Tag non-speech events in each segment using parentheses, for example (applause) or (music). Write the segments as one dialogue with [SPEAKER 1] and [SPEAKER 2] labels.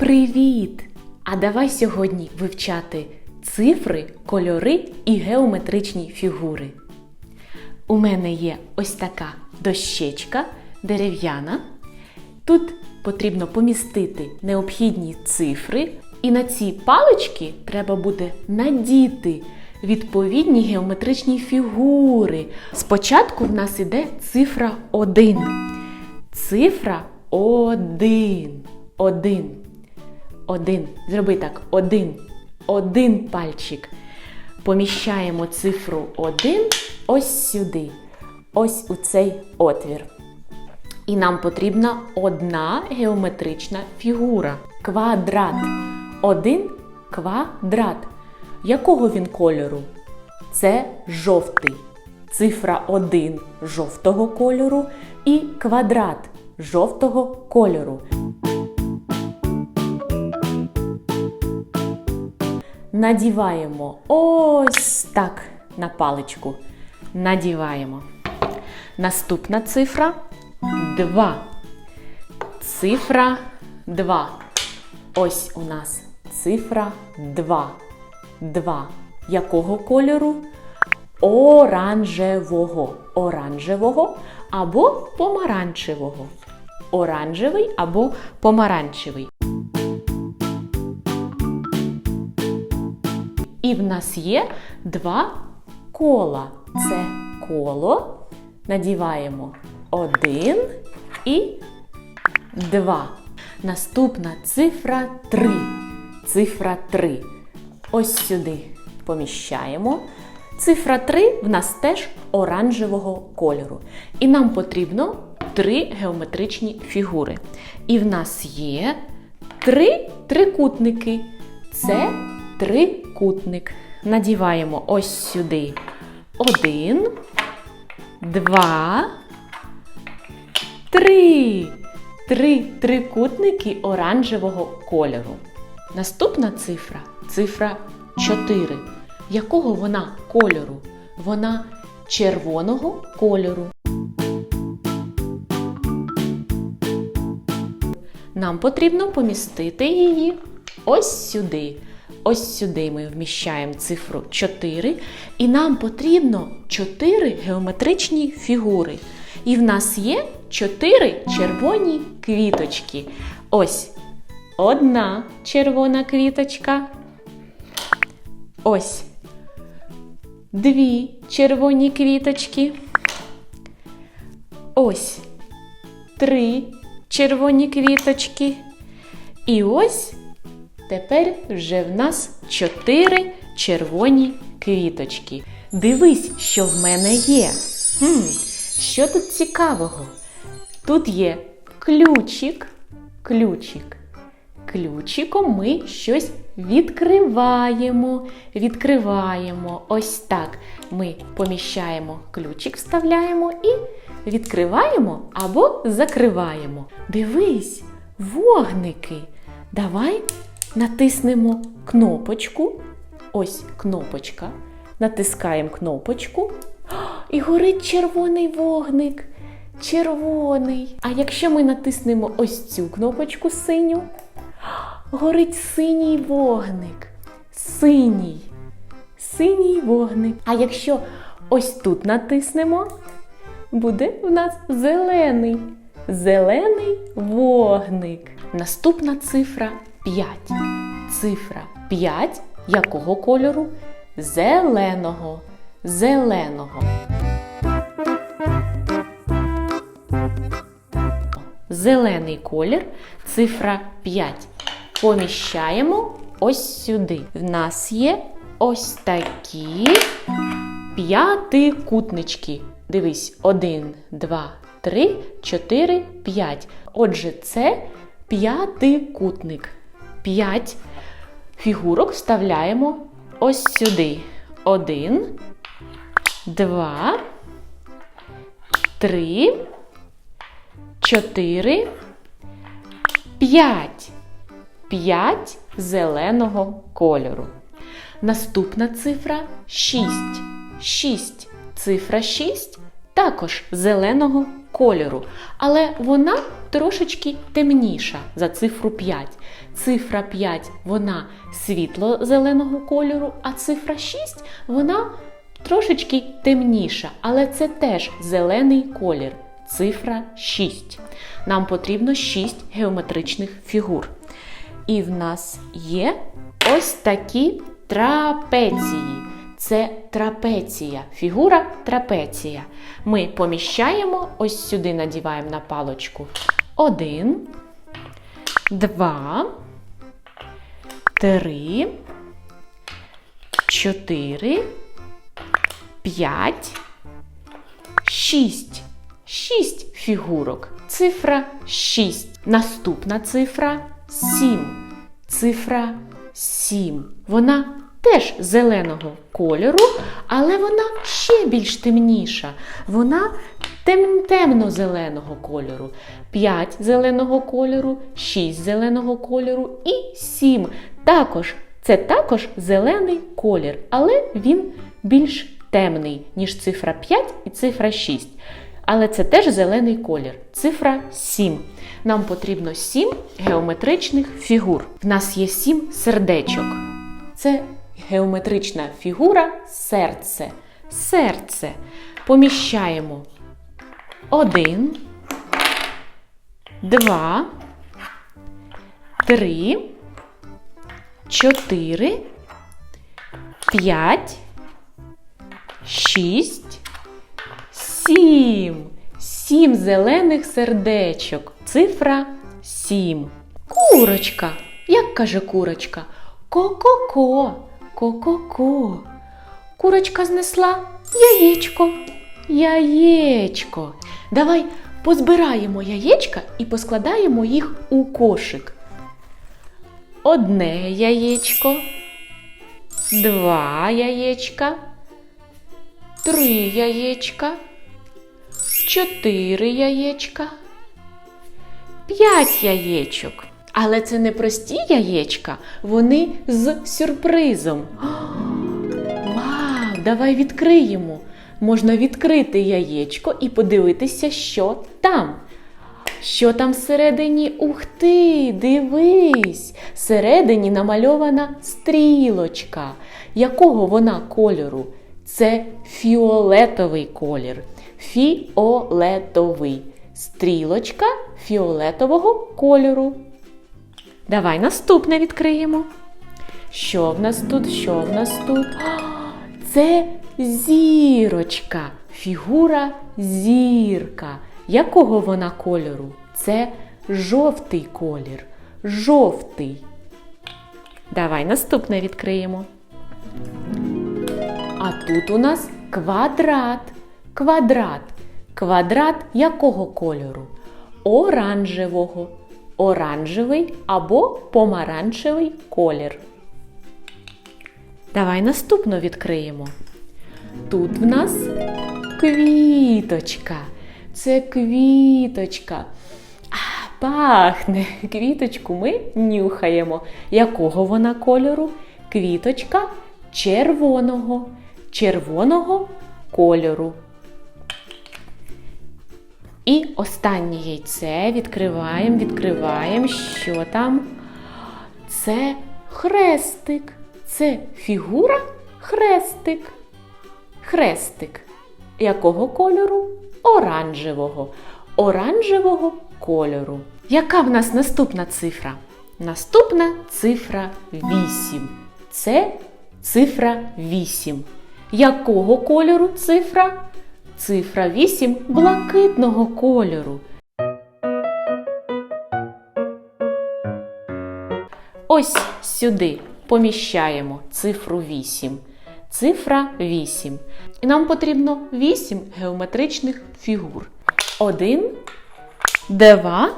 [SPEAKER 1] Привіт! А давай сьогодні вивчати цифри, кольори і геометричні фігури. У мене є ось така дощечка дерев'яна. Тут потрібно помістити необхідні цифри, і на ці палички треба буде надіти відповідні геометричні фігури. Спочатку в нас іде цифра 1. Цифра 1. 1. Один. Зроби так. Один. Один пальчик. Поміщаємо цифру 1 ось сюди. Ось у цей отвір. І нам потрібна одна геометрична фігура. Квадрат. Один квадрат. Якого він кольору? Це жовтий. Цифра 1 жовтого кольору і квадрат жовтого кольору. Надіваємо ось так на паличку. Надіваємо. Наступна цифра 2. Цифра 2. Ось у нас цифра 2. 2. Якого кольору? Оранжевого. Оранжевого або помаранчевого. Оранжевий або помаранчевий. І в нас є два кола. Це коло. Надіваємо один і два. Наступна цифра 3. Цифра 3. Ось сюди поміщаємо. Цифра 3 в нас теж оранжевого кольору. І нам потрібно три геометричні фігури. І в нас є три трикутники. Це трикутник. Надіваємо ось сюди один, два, три. Три трикутники оранжевого кольору. Наступна цифра цифра 4. Якого вона кольору? Вона червоного кольору. Нам потрібно помістити її ось сюди. Ось сюди ми вміщаємо цифру 4, і нам потрібно 4 геометричні фігури. І в нас є 4 червоні квіточки. Ось одна червона квіточка. Ось дві червоні квіточки. Ось три червоні квіточки. І ось Тепер вже в нас чотири червоні квіточки. Дивись, що в мене є. Хм, Що тут цікавого? Тут є ключик, ключик. Ключиком ми щось відкриваємо. Відкриваємо. Ось так. Ми поміщаємо ключик, вставляємо і відкриваємо або закриваємо. Дивись, вогники. Давай натиснемо кнопочку. Ось кнопочка. Натискаємо кнопочку. І горить червоний вогник. Червоний. А якщо ми натиснемо ось цю кнопочку синю, горить синій вогник. Синій. Синій вогник. А якщо ось тут натиснемо, буде в нас зелений. Зелений вогник. Наступна цифра 5. Цифра 5 якого кольору? Зеленого. Зеленого. Зелений колір, цифра 5. Поміщаємо ось сюди. В нас є ось такі п'ятикутнички. Дивись, 1, 2, 3, 4, 5. Отже, це п'ятикутник. 5 фігурок вставляємо ось сюди. 1, 2, 3, 4, 5. 5 зеленого кольору. Наступна цифра 6. 6. Цифра 6 також зеленого кольору, але вона трошечки темніша за цифру 5. Цифра 5 вона світло-зеленого кольору, а цифра 6 вона трошечки темніша, але це теж зелений колір. Цифра 6. Нам потрібно 6 геометричних фігур. І в нас є ось такі трапеції. Це трапеція, фігура трапеція. Ми поміщаємо, ось сюди надіваємо на палочку. Один, два, три, чотири, п'ять, шість. Шість фігурок. Цифра 6. Наступна цифра 7. Цифра 7. Вона теж зеленого кольору, але вона ще більш темніша. Вона темно-зеленого кольору. 5 зеленого кольору, 6 зеленого кольору і 7. Також це також зелений колір, але він більш темний, ніж цифра 5 і цифра 6. Але це теж зелений колір. Цифра 7. Нам потрібно 7 геометричних фігур. В нас є 7 сердечок. Це геометрична фігура серце. Серце. Поміщаємо 1, 2, 3, 4, 5, 6, Сім. Сім зелених сердечок. Цифра сім. Курочка. Як каже курочка? Ко-ко-ко, ко-ко-ко. Курочка знесла яєчко. Яєчко. Давай позбираємо яєчка і поскладаємо їх у кошик. Одне яєчко, два яєчка, три яєчка чотири яєчка, п'ять яєчок. Але це не прості яєчка, вони з сюрпризом. (gasps) Вау! Давай відкриємо. Можна відкрити яєчко і подивитися, що там. Що там всередині? Ух ти, дивись! Всередині намальована стрілочка. Якого вона кольору? Це фіолетовий колір фіолетовий. Стрілочка фіолетового кольору. Давай наступне відкриємо. Що в нас тут? Що в нас тут? Це зірочка. Фігура зірка. Якого вона кольору? Це жовтий колір. Жовтий. Давай наступне відкриємо. А тут у нас квадрат. Квадрат. Квадрат якого кольору? Оранжевого. Оранжевий або помаранчевий колір. Давай наступно відкриємо. Тут в нас квіточка. Це квіточка. А, пахне. Квіточку ми нюхаємо. Якого вона кольору? Квіточка червоного. Червоного кольору. І останнє яйце відкриваємо, відкриваємо. Що там? Це хрестик. Це фігура хрестик. Хрестик. Якого кольору? Оранжевого. Оранжевого кольору. Яка в нас наступна цифра? Наступна цифра 8. Це цифра 8. Якого кольору цифра? Цифра 8 блакитного кольору. Ось сюди поміщаємо цифру 8. Цифра 8. І нам потрібно 8 геометричних фігур. 1, 2,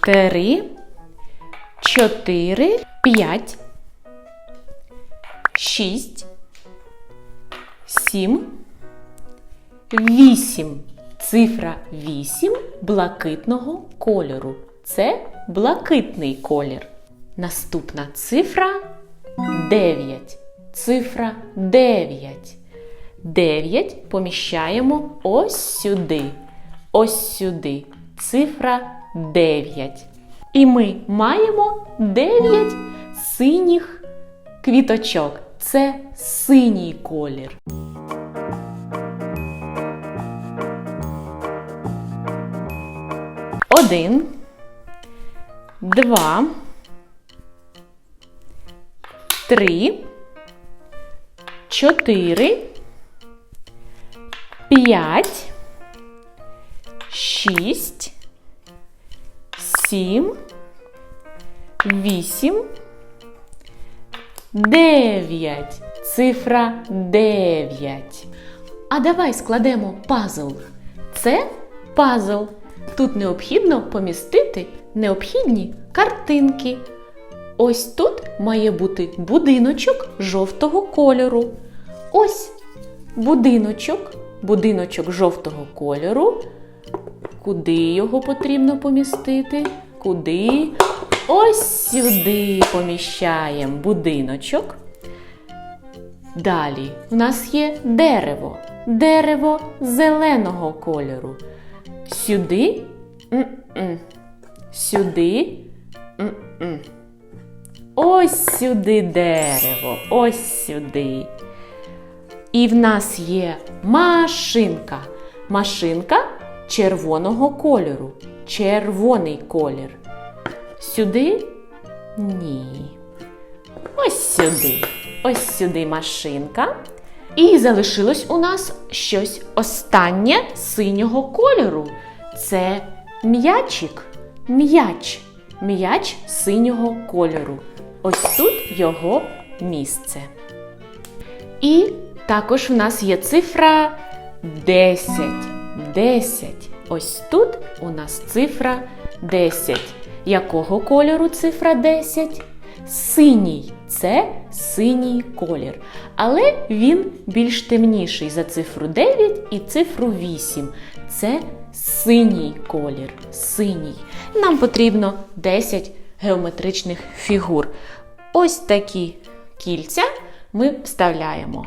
[SPEAKER 1] 3, 4, 5, 6, 7, 8. Цифра 8 блакитного кольору. Це блакитний колір. Наступна цифра 9. Цифра 9. 9 поміщаємо ось сюди. ось сюди. Цифра 9. І ми маємо 9 синіх квіточок. Це синій колір. Один, два, три, чотири, п'ять, шість, сім, вісім, дев'ять. Цифра дев'ять. А давай складемо пазл. Це пазл. Тут необхідно помістити необхідні картинки. Ось тут має бути будиночок жовтого кольору. Ось будиночок, будиночок жовтого кольору. Куди його потрібно помістити? Куди? Ось сюди поміщаємо будиночок. Далі в нас є дерево. Дерево зеленого кольору. Сюди. М-м. Сюди. М-м. Ось сюди дерево. Ось сюди. І в нас є машинка. Машинка червоного кольору. Червоний колір. Сюди? Ні. Ось сюди. Ось сюди машинка. І залишилось у нас щось останнє синього кольору. Це м'ячик. М'яч. М'яч синього кольору. Ось тут його місце. І також в нас є цифра 10. 10. Ось тут у нас цифра 10. Якого кольору цифра 10? Синій це синій колір. Але він більш темніший за цифру 9 і цифру 8. Це синій колір. Синій. Нам потрібно 10 геометричних фігур. Ось такі кільця ми вставляємо.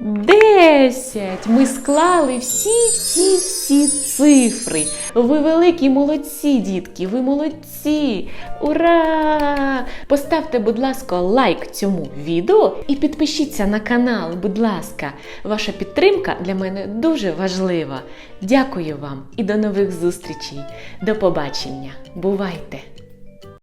[SPEAKER 1] десять. Ми склали всі, всі, всі цифри. Ви великі молодці, дітки, ви молодці! Ура! Поставте, будь ласка, лайк цьому відео і підпишіться на канал, будь ласка. Ваша підтримка для мене дуже важлива. Дякую вам і до нових зустрічей. До побачення. Бувайте!